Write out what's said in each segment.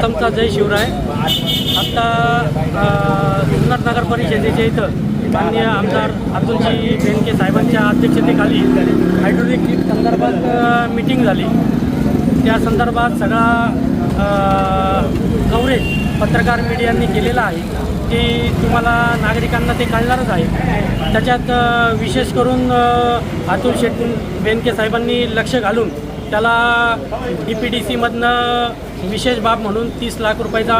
प्रथमचा जय शिवराय. आत्ता सुंदर नगर परिषदेच्या इथं माननीय आमदार अतुलजी बेनके साहेबांच्या अध्यक्षतेखाली हायड्रोलिक संदर्भात मिटिंग झाली. त्या संदर्भात सगळा कव्हरेज पत्रकार मीडियांनी केलेला आहे की तुम्हाला नागरिकांना ते कळणारच आहे. त्याच्यात विशेष करून अतुल शेट बेनके साहेबांनी लक्ष घालून त्याला डी पी डी सीमधनं विशेष बाब म्हणून तीस लाख रुपयाचा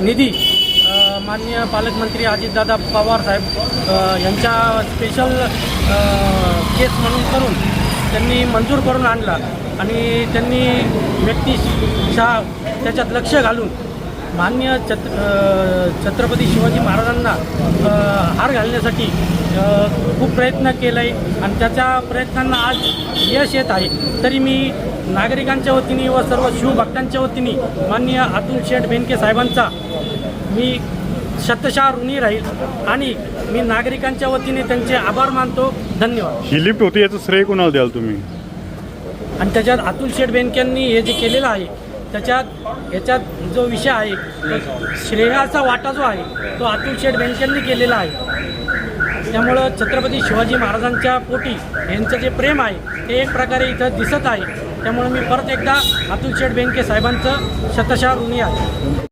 निधी माननीय पालकमंत्री अजितदादा पवार साहेब यांच्या स्पेशल केस म्हणून करून त्यांनी मंजूर करून आणला. आणि त्यांनी व्यक्तिशः त्याच्यात लक्ष घालून मान्य छत छत्रपती शिवाजी महाराजांना हार घालण्यासाठी खूप प्रयत्न केला आहे आणि त्याच्या प्रयत्नांना आज यश येत आहे. तरी मी नागरिकांच्या वतीने व सर्व शिवभक्तांच्या वतीने माननीय अतुल शेठ बेनके साहेबांचा मी शतशः ऋणी राहील आणि मी नागरिकांच्या वतीने त्यांचे आभार मानतो. धन्यवाद. ही लिफ्ट होती याचं श्रेय कोणाला द्याल तुम्ही? आणि त्याच्यात अतुल शेठ बेनकेंनी हे जे केलेलं आहे त्याच्यात याच्यात जो विषय आहे श्रेयाचा वाटा जो आहे तो अतुल शेठ बेनकेंनी केलेला आहे. त्यामुळं छत्रपती शिवाजी महाराजांच्या पोटी यांचं जे प्रेम आहे ते एक प्रकारे इथं दिसत आहे. त्यामुळे मी परत एकदा अतुल शेठ बेनके साहेबांचं शतशा ऋणी आहे.